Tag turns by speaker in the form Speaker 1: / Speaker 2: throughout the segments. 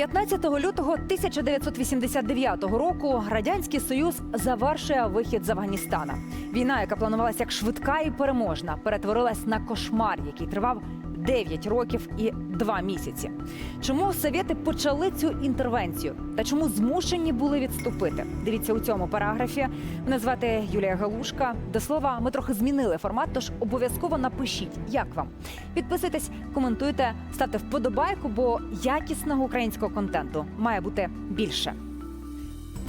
Speaker 1: 15 лютого 1989 року радянський союз завершує вихід з Афганістана. Війна, яка планувалася як швидка і переможна, перетворилась на кошмар, який тривав 9 років і 2 місяці. Чому совєти почали цю інтервенцію та чому змушені були відступити? Дивіться у цьому параграфі. Мене звати Юлія Галушка. До слова, ми трохи змінили формат, тож обов'язково напишіть, як вам. Підписуйтесь, коментуйте, ставте вподобайку, бо якісного українського контенту має бути більше.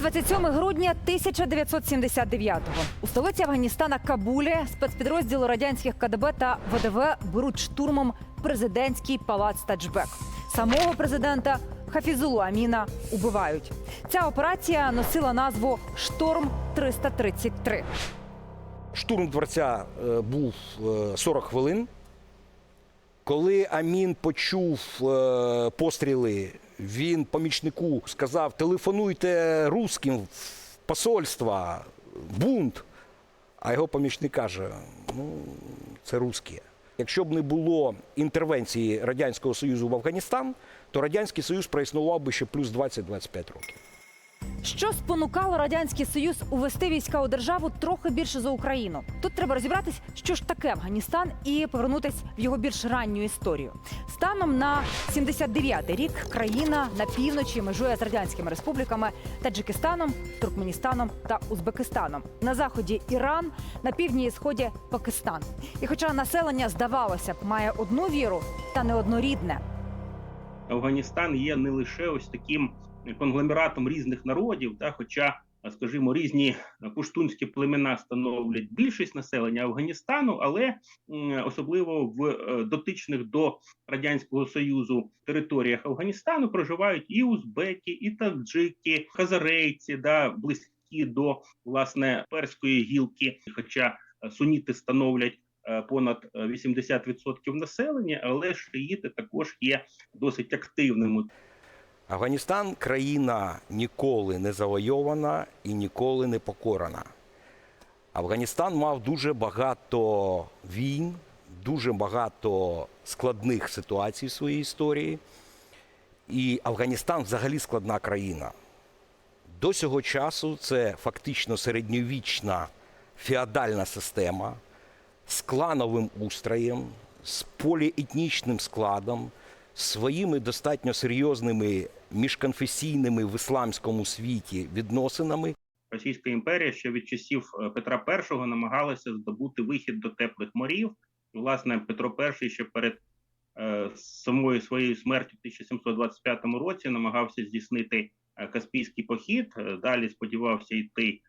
Speaker 1: 27 грудня 1979-го. у столиці Афганістана Кабулі спецпідрозділи радянських КДБ та ВДВ беруть штурмом президентський палац Таджбек. Самого президента Хафізулу Аміна убивають. Ця операція носила назву Шторм 333
Speaker 2: Штурм дворця е, був е, 40 хвилин. Коли Амін почув е, постріли, він помічнику сказав: телефонуйте русським в посольство, бунт. А його помічник каже: ну, це русські. Якщо б не було інтервенції Радянського Союзу в Афганістан, то Радянський Союз проіснував би ще плюс 20-25 років.
Speaker 1: Що спонукало радянський союз увести війська у державу трохи більше за Україну? Тут треба розібратись, що ж таке Афганістан, і повернутись в його більш ранню історію. Станом на 79-й рік країна на півночі межує з радянськими республіками Таджикистаном, Туркменістаном та Узбекистаном. На заході Іран, на півдні і сході Пакистан. І хоча населення здавалося б має одну віру, та не однорідне.
Speaker 3: Афганістан є не лише ось таким конгломератом різних народів, та, хоча, скажімо, різні пуштунські племена становлять більшість населення Афганістану, але особливо в е, дотичних до радянського союзу територіях Афганістану проживають і узбеки, і таджики, хазарейці, да, близькі до власне перської гілки, хоча е, суніти становлять. е, Понад е, 80% населення, але шиїти також є досить активними.
Speaker 2: Афганістан країна ніколи не завойована і ніколи не покорана. Афганістан мав дуже багато війн, дуже багато складних ситуацій в своїй історії. І Афганістан взагалі складна країна. До цього часу це фактично середньовічна феодальна система з клановим устроєм, з поліетнічним складом, своїми достатньо серйозними міжконфесійними в ісламському світі відносинами.
Speaker 3: Російська імперія ще від часів е, Петра І намагалася здобути вихід до теплих морів. І, власне, Петро І ще перед е, самою своєю смертю в 1725 році намагався здійснити е, Каспійський похід. Е, Далі сподівався йти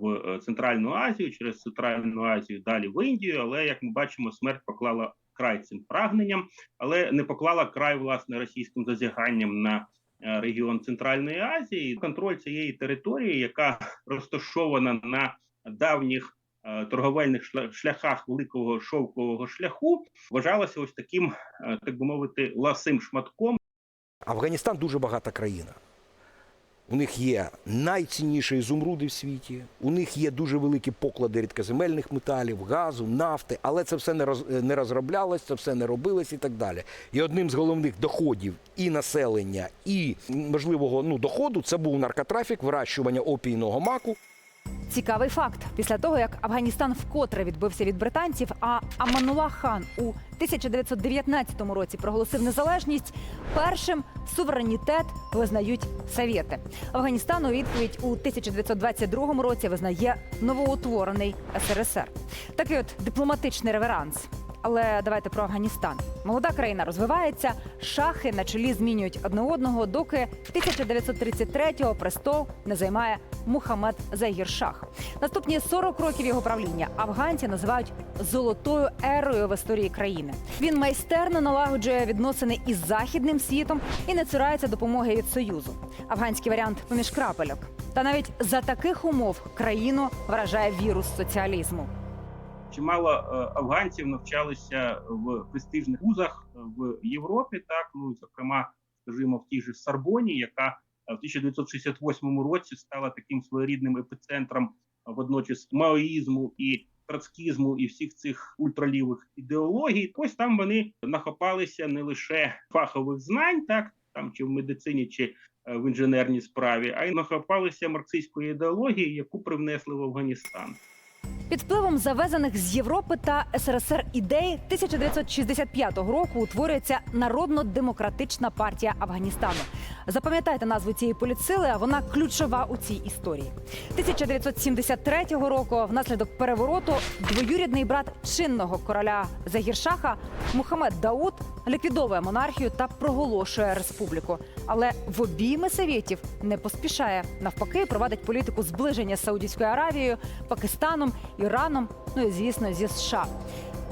Speaker 3: в Центральну Азію, через Центральну Азію, далі в Індію. Але як ми бачимо, смерть поклала край цим прагненням, але не поклала край власне російським зазіганням на регіон Центральної Азії. Контроль цієї території, яка розташована на давніх е, торговельних шляхах великого шовкового шляху, вважалася ось таким, е, так би мовити, ласим шматком.
Speaker 2: Афганістан дуже багата країна. У них є найцінніші ізумруди в світі, у них є дуже великі поклади рідкоземельних металів, газу, нафти, але це все не роз, не розроблялось, це все не робилось і так далі. І одним з головних доходів і населення, і можливого ну, доходу це був наркотрафік, вирощування опійного маку.
Speaker 1: Цікавий факт: після того як Афганістан вкотре відбився від британців, а Аманула хан у 1919 році проголосив незалежність. Першим суверенітет визнають совєти. Афганістан у відповідь у 1922 році визнає новоутворений СРСР. Такий от дипломатичний реверанс. Але давайте про Афганістан. Молода країна розвивається, шахи на чолі змінюють одне одного, доки 1933-го престол не займає Мухаммед Загір Шах. Наступні 40 років його правління афганці називають золотою ерою в історії країни. Він майстерно налагоджує відносини із західним світом і не цурається допомоги від союзу. Афганський варіант поміж крапельок. Та навіть за таких умов країну вражає вірус соціалізму.
Speaker 3: Чимало е, афганців навчалися в престижних вузах е, в Європі. Так ну зокрема, скажімо, в тій же Сарбоні, яка е, в 1968 році стала таким своєрідним епіцентром водночас маоїзму і троцкізму і всіх цих ультралівих ідеологій. Ось там вони нахопалися не лише фахових знань, так там чи в медицині, чи в інженерній справі, а й нахапалися марксистської ідеології, яку привнесли в Афганістан.
Speaker 1: Під впливом завезених з Європи та СРСР ідей 1965 року утворюється Народно-демократична партія Афганістану. Запам'ятайте назву цієї політсили, а вона ключова у цій історії. 1973 року, внаслідок перевороту, двоюрідний брат чинного короля Загіршаха Мухаммед Дауд ліквідовує монархію та проголошує республіку. Але в обійми совєтів не поспішає. Навпаки, провадить політику зближення з Саудівською Аравією, Пакистаном, Іраном, ну і звісно, зі США.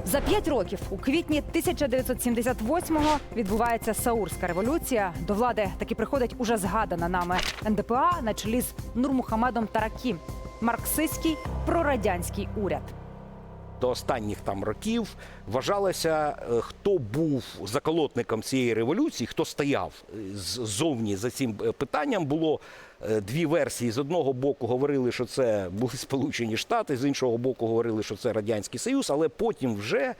Speaker 1: За п'ять років у квітні 1978-го відбувається Саурська революція. До влади таки приходить уже згадана нами НДПА на чолі з Нурмухамедом Таракі, марксистський прорадянський уряд.
Speaker 2: до останніх там років вважалося, е, хто був заколотником цієї революції, хто стояв е, ззовні за цим е, питанням. Було дві версії. З одного боку говорили, що це були Сполучені Штати, з іншого боку, говорили, що це Радянський Союз, але потім вже.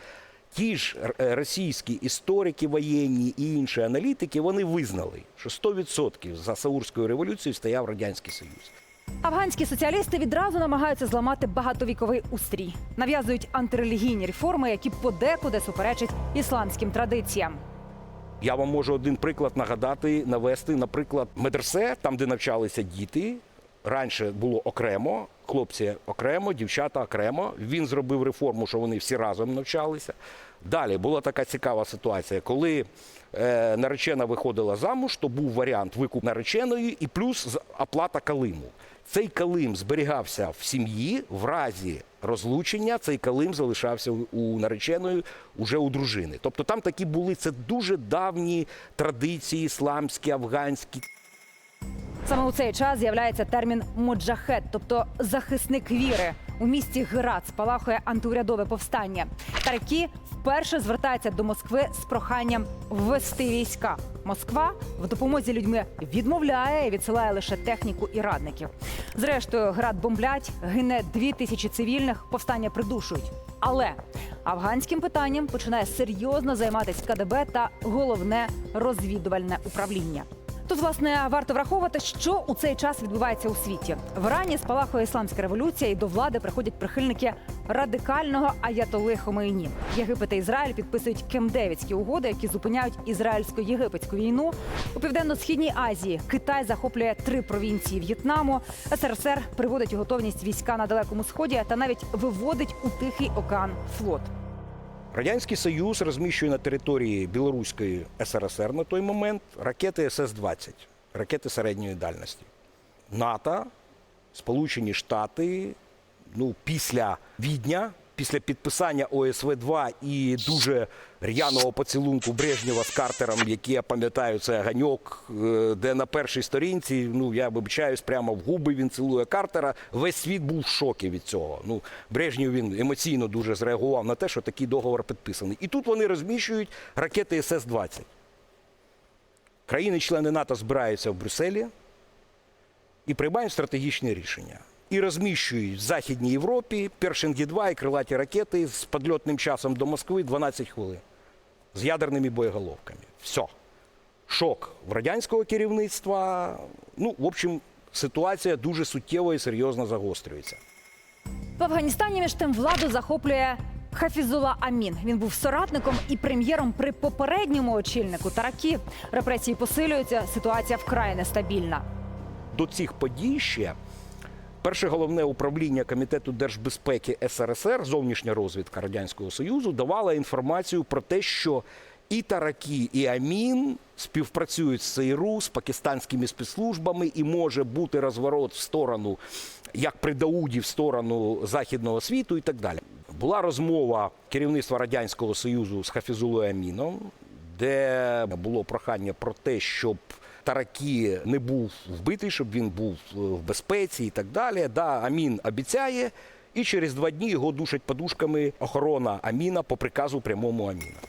Speaker 2: Ті ж е, російські історики воєнні і інші аналітики вони визнали, що 100% за Саурською революцією стояв Радянський Союз.
Speaker 1: Афганські соціалісти відразу намагаються зламати багатовіковий устрій, нав'язують антирелігійні реформи, які подекуди суперечать ісламським традиціям.
Speaker 2: Я вам можу один приклад нагадати, навести, наприклад, медресе, там, де навчалися діти. Раніше було окремо, хлопці окремо, дівчата окремо. Він зробив реформу, що вони всі разом навчалися. Далі була така цікава ситуація, коли е, наречена виходила замуж, то був варіант викуп нареченої і плюс оплата калиму. Цей калим зберігався в сім'ї, в разі розлучення цей калим залишався у- нареченої уже у дружини. Тобто там такі були це дуже давні традиції ісламські, афганські.
Speaker 1: Саме у цей час з'являється термін моджахет, тобто захисник віри. У місті Герат спалахує антиурядове повстання. Таракі вперше звертається до Москви з проханням ввести війська. Москва в допомозі людьми відмовляє і відсилає лише техніку і радників. Зрештою, град бомблять, гине дві тисячі цивільних, повстання придушують. Але афганським питанням починає серйозно займатися КДБ та головне розвідувальне управління. Тут, власне, варто враховувати, що у цей час відбувається у світі. В Ірані спалахує ісламська революція, і до влади приходять прихильники радикального аятоли Хомейні. Єгипет та Ізраїль підписують Кемдевідські угоди, які зупиняють ізраїльсько-єгипетську війну. У південно-східній Азії Китай захоплює три провінції В'єтнаму. СРСР приводить у готовність війська на далекому сході та навіть виводить у Тихий океан флот.
Speaker 2: Радянський Союз розміщує на території Білоруської СРСР на той момент ракети СС-20, ракети середньої дальності. НАТО, Сполучені Штати, ну, після Відня, після підписання ОСВ-2 і дуже р'яного поцілунку Брежнєва з Картером, який я пам'ятаю, це ганьок, е, де на першій сторінці, ну я вибачаюсь, прямо в губи він цілує Картера. Весь світ був в шокі від цього. Ну, Брежнєв він емоційно дуже зреагував на те, що такий договор підписаний. І тут вони розміщують ракети СС-20. Країни-члени НАТО збираються в Брюсселі і приймають стратегічні рішення. І розміщують в Західній Європі Першингі 2 і крилаті ракети з підльотним часом до Москви 12 хвилин з ядерними боєголовками. Все. Шок в радянського керівництва. Ну, в общем, ситуація дуже суттєво і серйозно загострюється.
Speaker 1: В Афганістані між тим владу захоплює Хафізула Амін. Він був соратником і прем'єром при попередньому очільнику Таракі. Репресії посилюються, ситуація вкрай нестабільна.
Speaker 2: до цих подій ще перше головне управління комітету держбезпеки СРСР, зовнішня розвідка Радянського Союзу, давала інформацію про те, що і Таракі, і Амін співпрацюють з ЦРУ, з пакистанськими спецслужбами, і може бути розворот в сторону, як при Дауді, в сторону західного світу і так далі. Була розмова керівництва Радянського Союзу з Хафізулою Аміном, де було прохання про те, щоб Таракі не був вбитий, щоб він був е, в безпеці і так далі. Да, Амін обіцяє, і через два дні його душать подушками охорона Аміна по приказу прямому Аміна.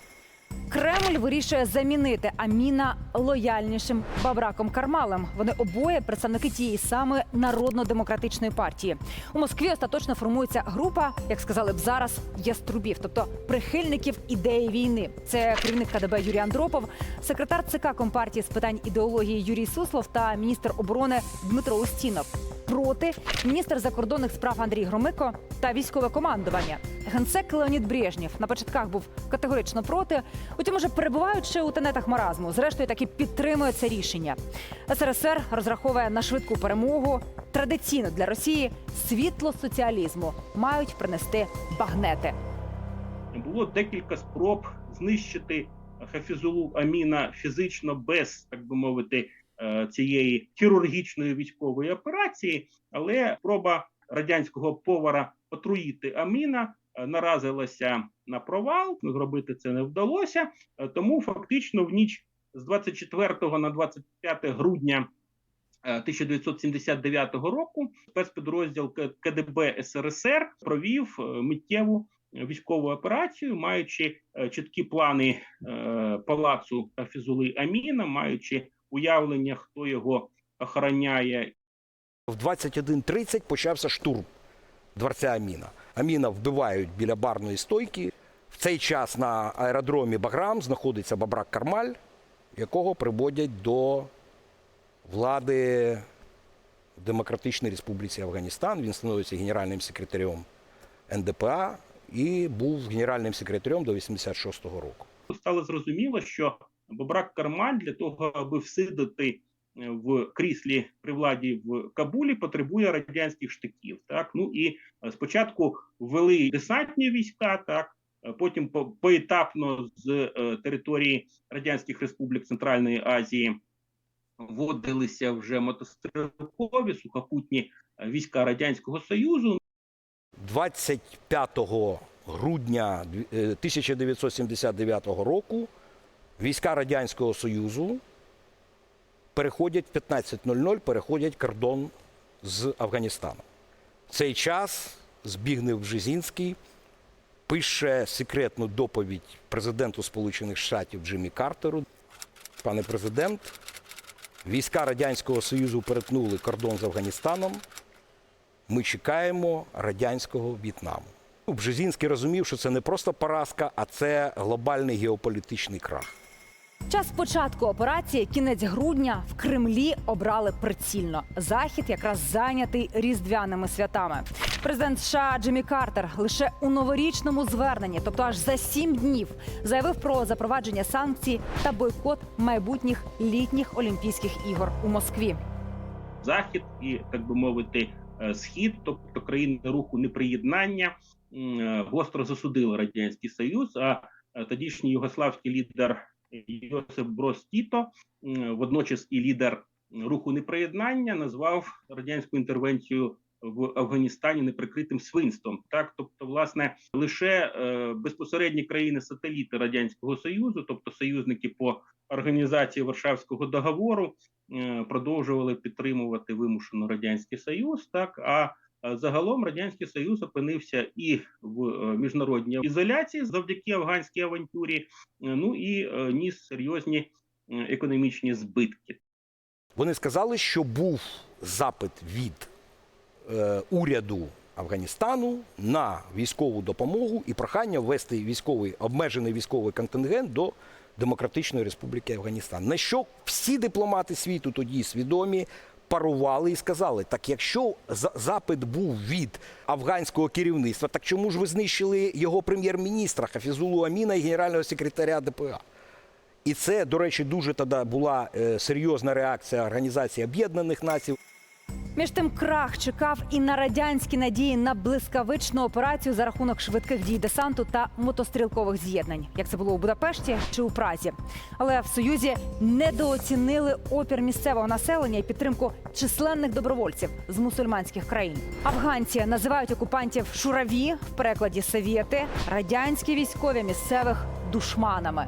Speaker 1: Кремль вирішує замінити Аміна лояльнішим Бабраком Кармалем. Вони обоє представники тієї самої народно-демократичної партії. У Москві остаточно формується група, як сказали б зараз, яструбів, тобто прихильників ідеї війни. Це керівник КДБ Юрій Андропов, секретар ЦК Компартії з питань ідеології Юрій Суслов та міністр оборони Дмитро Устінов. Проти міністр закордонних справ Андрій Громико та військове командування. Генсек Леонід Брежнєв на початках був категорично проти. Утім, уже перебуваючи у тенетах маразму, зрештою таки підтримує це рішення. СРСР розраховує на швидку перемогу. Традиційно для Росії світло соціалізму мають принести багнети.
Speaker 3: було декілька спроб знищити Хафізулу Аміна фізично без, так би мовити, цієї хірургічної військової операції, але спроба радянського повара отруїти Аміна е, наразилася на провал. Зробити це не вдалося. Е, Тому фактично в ніч з 24 на 25 грудня е, 1979 року спецпідрозділ КДБ СРСР провів е, миттєву військову операцію, маючи е, чіткі плани е, палацу Фізули Аміна, маючи уявлення, хто його охороняє
Speaker 2: В 21.30 почався штурм дворця Аміна. Аміна вбивають біля барної стойки. В цей час на аеродромі Баграм знаходиться Бабрак Кармаль, якого приводять до влади в Демократичній Республіці Афганістан. Він становиться генеральним секретарем НДПА і був генеральним секретарем до 86-го року.
Speaker 3: стало зрозуміло, що Бобрак Кармаль для того, аби всидити е, в кріслі при владі в Кабулі, потребує радянських штиків. Так ну і е, спочатку ввели десантні війська, так е, потім по- поетапно з території радянських республік Центральної Азії вводилися вже мотострілкові сухопутні війська радянського союзу.
Speaker 2: 25 грудня е, 1979 року війська Радянського Союзу переходять в 15.00 переходять кордон з Афганістаном. Цей час Збігнев Бжезінський пише секретну доповідь президенту Сполучених Штатів Джиммі Картеру. Пане президент, війська Радянського Союзу перетнули кордон з Афганістаном ми чекаємо радянського В'єтнаму. Ну, Бжезінський розумів, що це не просто поразка, а це глобальний геополітичний крах.
Speaker 1: Час початку операції, кінець грудня, в Кремлі обрали прицільно. Захід якраз зайнятий різдвяними святами. Президент США Джиммі Картер лише у новорічному зверненні, тобто аж за сім днів, заявив про запровадження санкцій та бойкот майбутніх літніх Олімпійських ігор у Москві.
Speaker 3: захід і так би мовити, е, схід, тобто країни руху неприєднання, е, гостро засудили радянський союз. А е, тодішній югославський лідер Йосип Брос Тіто, водночас і лідер руху неприєднання, назвав радянську інтервенцію в Афганістані неприкритим свинством. Так, тобто, власне, лише е, безпосередні країни-сателіти радянського союзу, тобто союзники по організації Варшавського договору, е, продовжували підтримувати вимушено радянський союз. Так а загалом радянський союз опинився і в е, міжнародній ізоляції завдяки афганській авантюрі. е, Ну і е, ніс серйозні економічні збитки.
Speaker 2: Вони сказали, що був запит від е, уряду Афганістану на військову допомогу і прохання ввести військовий обмежений військовий контингент до Демократичної Республіки Афганістан. На що всі дипломати світу тоді свідомі парували і сказали: так якщо запит був від афганського керівництва, так чому ж ви знищили його прем'єр-міністра Хафізулу Аміна і генерального секретаря ДПА? І це, до речі, дуже тоді була е, серйозна реакція Організації Об'єднаних Націй.
Speaker 1: Між тим крах чекав і на радянські надії на блискавичну операцію за рахунок швидких дій десанту та мотострілкових з'єднань, як це було у Будапешті чи у Празі. Але в Союзі недооцінили опір місцевого населення і підтримку численних добровольців з мусульманських країн. Афганці називають окупантів шураві в перекладі совєти, радянські військові місцевих душманами.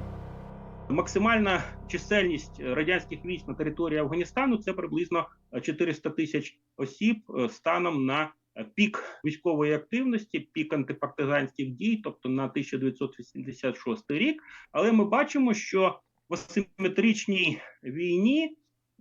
Speaker 3: Максимальна чисельність е, радянських військ на території Афганістану це приблизно е, 400 тисяч осіб е, станом на е, пік військової активності, пік антипартизанських дій, тобто на 1986 рік. Але ми бачимо, що в асиметричній війні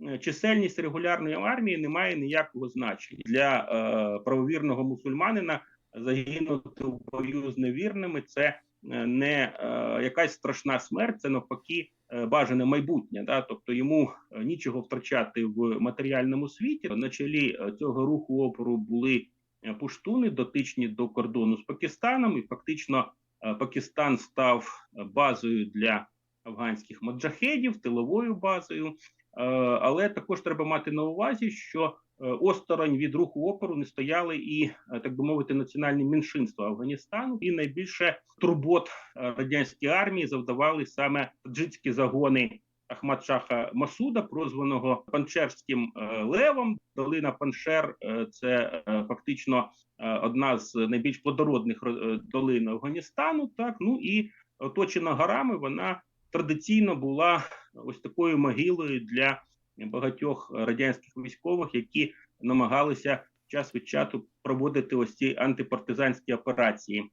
Speaker 3: е, чисельність регулярної армії не має ніякого значення для е, правовірного мусульманина. Загинути в бою з невірними це е, не е, якась страшна смерть, це навпаки е, бажане майбутнє. Да? Тобто йому е, нічого втрачати в матеріальному світі. На чолі е, цього руху опору були е, пуштуни, дотичні до кордону з Пакистаном, і фактично е, Пакистан став е, базою для афганських маджахедів, тиловою базою. Е, Але також треба мати на увазі, що е, осторонь від руху опору не стояли і е, так би мовити національні меншинства Афганістану, і найбільше турбот е, радянській армії завдавали саме таджицькі загони Ахмад-Шаха Масуда, прозваного Панчерським е, левом. Долина Паншер е, це е, фактично е, одна з найбільш плодородних е, долин Афганістану. Так ну і оточена горами, вона традиційно була ось такою могилою для багатьох радянських військових, які намагалися час від часу проводити ось ці антипартизанські операції.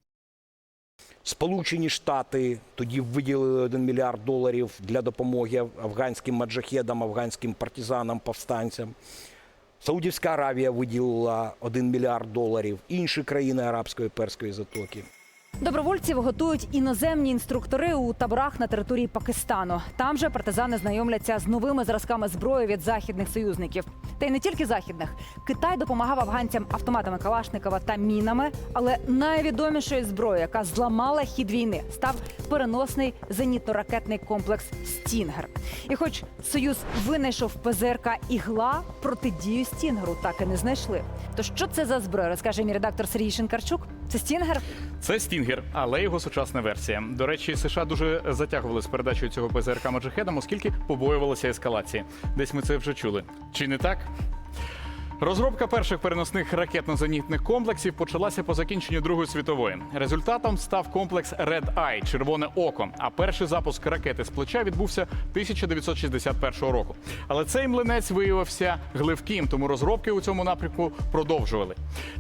Speaker 2: Сполучені Штати тоді виділили 1 мільярд доларів для допомоги афганським маджахедам, афганським партизанам, повстанцям. Саудівська Аравія виділила 1 мільярд доларів. Інші країни арабської перської затоки.
Speaker 1: Добровольців готують іноземні інструктори у таборах на території Пакистану. Там же партизани знайомляться з новими зразками зброї від західних союзників. Та й не тільки західних. Китай допомагав афганцям автоматами Калашникова та мінами. Але найвідомішою зброєю, яка зламала хід війни, став переносний зенітно-ракетний комплекс Стінгер. І, хоч Союз винайшов ПЗРК ігла, протидію Стінгеру так і не знайшли. То що це за зброя? Розкаже мій редактор Сергій Шинкарчук. Це Стінгер.
Speaker 4: Це Стінгер, але його сучасна версія. До речі, США дуже затягували з передачею цього ПЗРК маджахедам, оскільки побоювалися ескалації. Десь ми це вже чули. Чи не так? Розробка перших переносних ракетно-зенітних комплексів почалася по закінченню Другої світової. Результатом став комплекс Red Eye – червоне око. А перший запуск ракети з плеча відбувся 1961 року. Але цей млинець виявився гливким, тому розробки у цьому напрямку продовжували.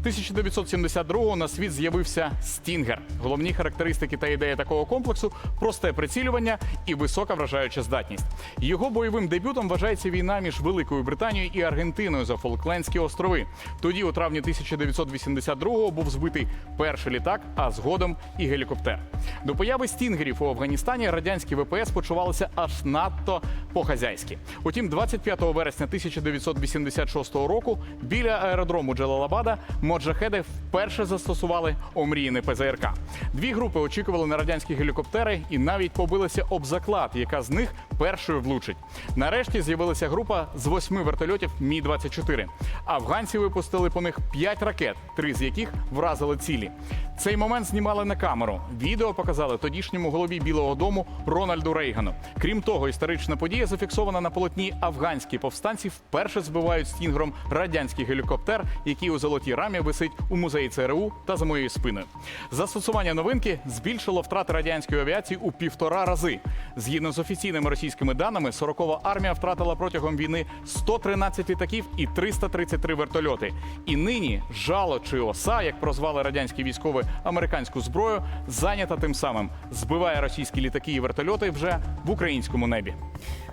Speaker 4: 1972-го на світ з'явився Стінгер. Головні характеристики та ідея такого комплексу просте прицілювання і висока вражаюча здатність. Його бойовим дебютом вважається війна між Великою Британією і Аргентиною за Фолклендські острови. Тоді, у травні 1982-го, був збитий перший літак, а згодом і гелікоптер. До появи стінгерів у Афганістані радянські ВПС почувалися аж надто по-хазяйськи. Утім, 25 вересня 1986 року біля аеродрому Джалалабада моджахеди вперше застосували омріяний ПЗРК. Дві групи очікували на радянські гелікоптери і навіть побилися об заклад, яка з них першою влучить. Нарешті з'явилася група з восьми вертольотів Мі 24 Афганці випустили по них п'ять ракет, три з яких вразили цілі. Цей момент знімали на камеру. Відео показали тодішньому голові Білого Дому Рональду Рейгану. Крім того, історична подія зафіксована на полотні афганські повстанці вперше збивають стінгром радянський гелікоптер, який у золотій рамі висить у музеї ЦРУ та за моєю спиною. Застосування новинки збільшило втрати радянської авіації у півтора рази. Згідно з офіційними російськими даними, 40-ва армія втратила протягом війни 113 літаків і 333 вертольоти. І нині жало чи оса, як прозвали радянські військові американську зброю, зайнята тим самим. Збиває російські літаки і вертольоти вже в українському небі.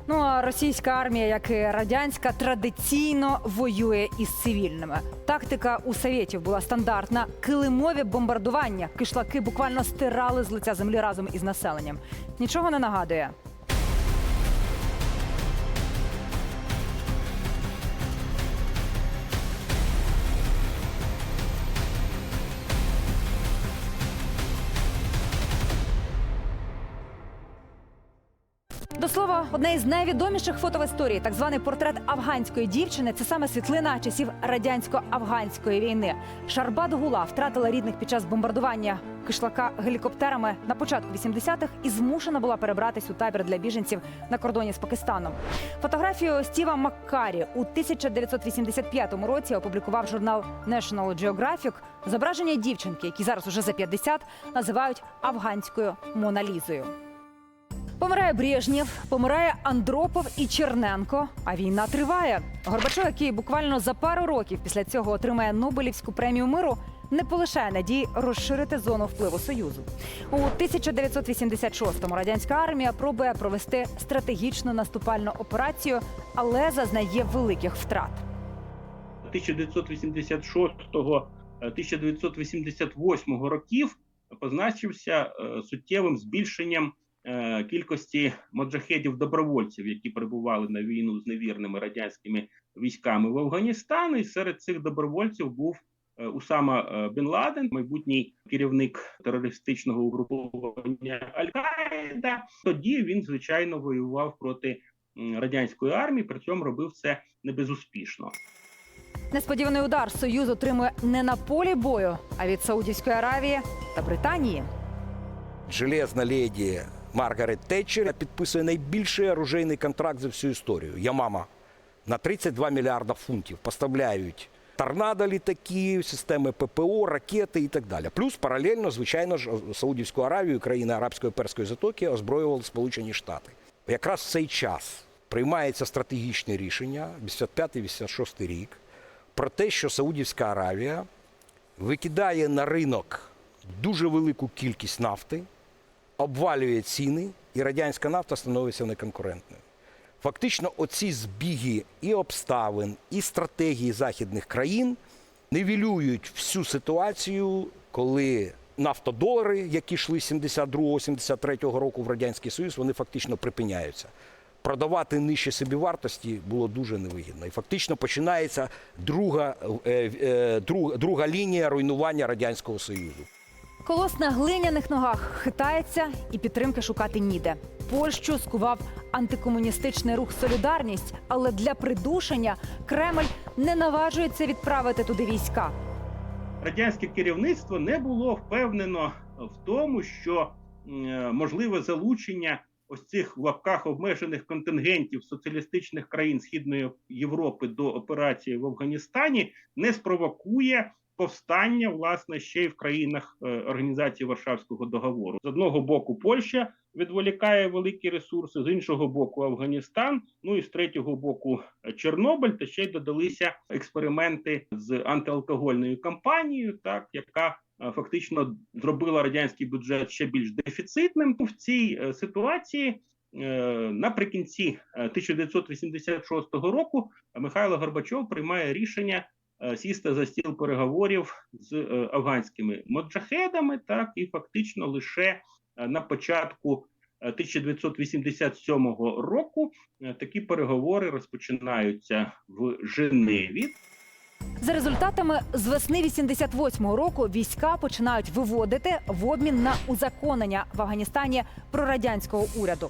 Speaker 1: Ну а російська армія, як і радянська, традиційно воює із цивільними. Тактика у совєтів була стандартна: килимові бомбардування. Кишлаки буквально стирали з лиця землі разом із населенням. Нічого не нагадує. До слова, одне із найвідоміших фото в історії, так званий портрет афганської дівчини. Це саме світлина часів радянсько-афганської війни. Шарбат Гула втратила рідних під час бомбардування кишлака гелікоптерами на початку 80-х і змушена була перебратись у табір для біженців на кордоні з Пакистаном. Фотографію Стіва Маккарі у 1985 році опублікував журнал National Geographic. Зображення дівчинки, які зараз уже за 50, називають афганською Моналізою. Помирає Брежнєв, помирає Андропов і Черненко. А війна триває. Горбачов, який буквально за пару років після цього отримає Нобелівську премію миру, не полишає надії розширити зону впливу союзу. У 1986-му радянська армія пробує провести стратегічну наступальну операцію, але зазнає великих втрат.
Speaker 3: 1986-1988 років позначився е, суттєвим збільшенням е, кількості моджахедів-добровольців, які прибували на війну з невірними радянськими військами в Афганістан. І серед цих добровольців був е, Усама е, Бен Ладен, майбутній керівник терористичного угруповання Аль-Каїда. Тоді він звичайно воював проти радянської армії, при цьому робив це не безуспішно.
Speaker 1: Несподіваний удар союз отримує не на полі бою, а від Саудівської Аравії та Британії.
Speaker 2: Железна леді Маргарет Тетчер підписує найбільший оружейний контракт за всю історію. Ямама на 32 мільярда фунтів поставляють торнадо літаки, системи ППО, ракети і так далі. Плюс паралельно, звичайно ж, Саудівську Аравію, країни Арабської перської затоки озброювали Сполучені Штати. Якраз в цей час приймається стратегічне рішення 85-86 рік про те, що Саудівська Аравія викидає на ринок дуже велику кількість нафти, обвалює ціни, і радянська нафта становиться неконкурентною. Фактично, оці збіги і обставин, і стратегії західних країн нивелюють всю ситуацію, коли нафтодолари, які йшли з 72-73 року в Радянський Союз, вони фактично припиняються. Продавати нижче собівартості було дуже невигідно. І фактично починається друга, е, е, друг- друга лінія руйнування Радянського Союзу.
Speaker 1: Колос на глиняних ногах хитається і підтримки шукати ніде. Польщу скував антикомуністичний рух Солідарність, але для придушення Кремль не наважується відправити туди війська.
Speaker 3: радянське керівництво не було впевнено в тому, що можливе залучення ось цих в лапках обмежених контингентів соціалістичних країн Східної Європи до операції в Афганістані не спровокує повстання власне ще й в країнах е, організації Варшавського договору. З одного боку, Польща відволікає великі ресурси, з іншого боку, Афганістан. Ну і з третього боку, Чорнобиль. Та ще й додалися експерименти з антиалкогольною кампанією, так яка е, фактично зробила радянський бюджет ще більш дефіцитним в цій е, ситуації. Наприкінці е, 1986 року Михайло Горбачов приймає рішення сісти за стіл переговорів з е, афганськими моджахедами, так і фактично лише е, на початку е, 1987 року е, такі переговори розпочинаються в Женеві.
Speaker 1: За результатами з весни 88-го року війська починають виводити в обмін на узаконення в Афганістані прорадянського уряду.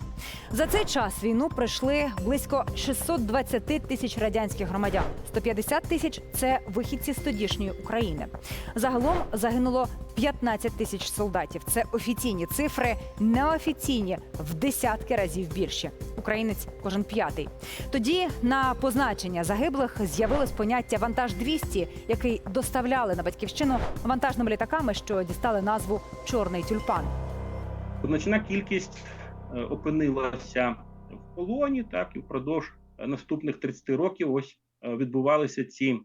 Speaker 1: За цей час війну пройшли близько 620 тисяч радянських громадян. 150 тисяч це вихідці з тодішньої України. Загалом загинуло 15 тисяч солдатів. Це офіційні цифри, неофіційні в десятки разів більше. Українець кожен п'ятий. Тоді на позначення загиблих з'явилось поняття вантаж 200 який доставляли на батьківщину вантажними літаками, що дістали назву Чорний тюльпан.
Speaker 3: Значна кількість е, опинилася в полоні, так і впродовж е, наступних 30 років ось е, відбувалися ці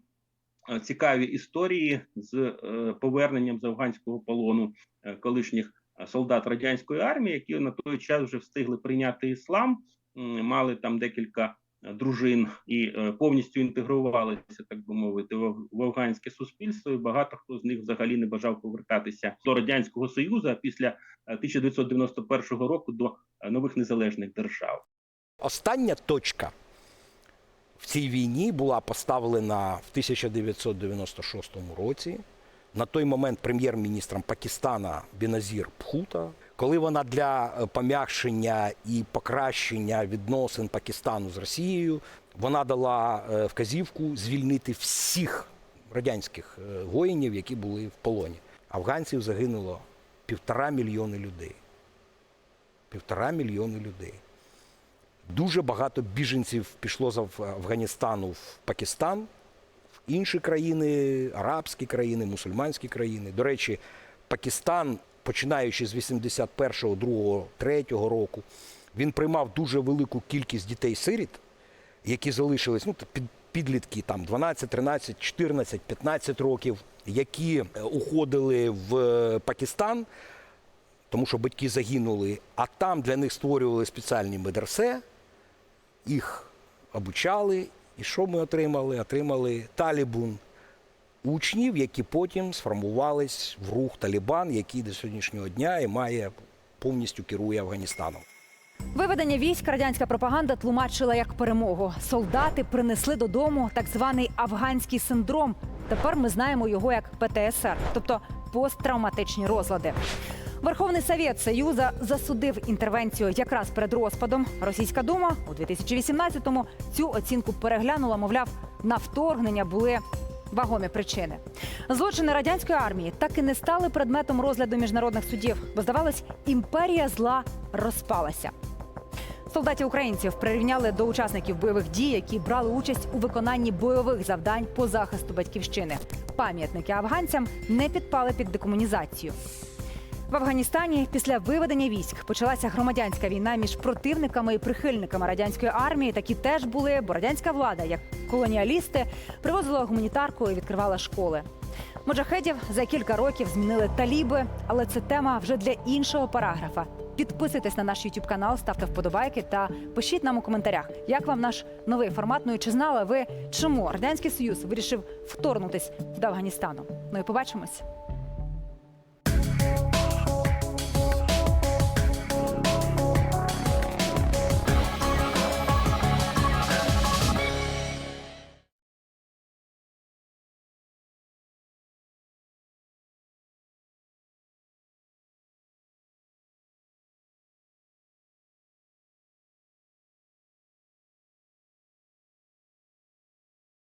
Speaker 3: цікаві історії з поверненням з афганського полону колишніх солдат радянської армії, які на той час вже встигли прийняти іслам, мали там декілька дружин і е, повністю інтегрувалися, так би мовити, в, афганське суспільство. І багато хто з них взагалі не бажав повертатися до радянського союзу. А після е, 1991 року до е, нових незалежних держав.
Speaker 2: Остання точка в цій війні була поставлена в 1996 році. На той момент прем'єр-міністром Пакистана Беназір Пхута, коли вона для е, пом'якшення і покращення відносин Пакистану з Росією, вона дала е, вказівку звільнити всіх радянських е, воїнів, які були в полоні. Афганців загинуло півтора мільйони людей. Півтора мільйони людей. Дуже багато біженців пішло з Афганістану в Пакистан, в інші країни, арабські країни, мусульманські країни. До речі, Пакистан, починаючи з 81-го, 2-го, 3-го року, Він приймав дуже велику кількість дітей-сиріт, які залишились, ну, під, підлітки там 12, 13, 14, 15 років, які е, уходили в е, Пакистан, тому що батьки загинули, а там для них створювали спеціальні медресе, їх обучали. І що ми отримали? Отримали талібун учнів, які потім сформувались в рух Талібан, який до сьогоднішнього дня і має повністю керує Афганістаном.
Speaker 1: Виведення військ радянська пропаганда тлумачила як перемогу. Солдати принесли додому так званий афганський синдром. Тепер ми знаємо його як ПТСР, тобто посттравматичні розлади. Верховний Совєт Союза засудив інтервенцію якраз перед розпадом. Російська дума у 2018-му цю оцінку переглянула. Мовляв, на вторгнення були вагомі причини. Злочини радянської армії так і не стали предметом розгляду міжнародних судів, бо здавалось, імперія зла розпалася. Солдатів українців прирівняли до учасників бойових дій, які брали участь у виконанні бойових завдань по захисту батьківщини. Пам'ятники афганцям не підпали під декомунізацію. В Афганістані після виведення військ почалася громадянська війна між противниками і прихильниками радянської армії. Такі теж були, бо радянська влада, як колоніалісти, привозила гуманітарку і відкривала школи. Моджахедів за кілька років змінили таліби, але це тема вже для іншого параграфа. Підписуйтесь на наш YouTube канал, ставте вподобайки та пишіть нам у коментарях, як вам наш новий формат. Ну і чи знали ви, чому радянський союз вирішив вторгнутись до Афганістану? Ну і побачимось.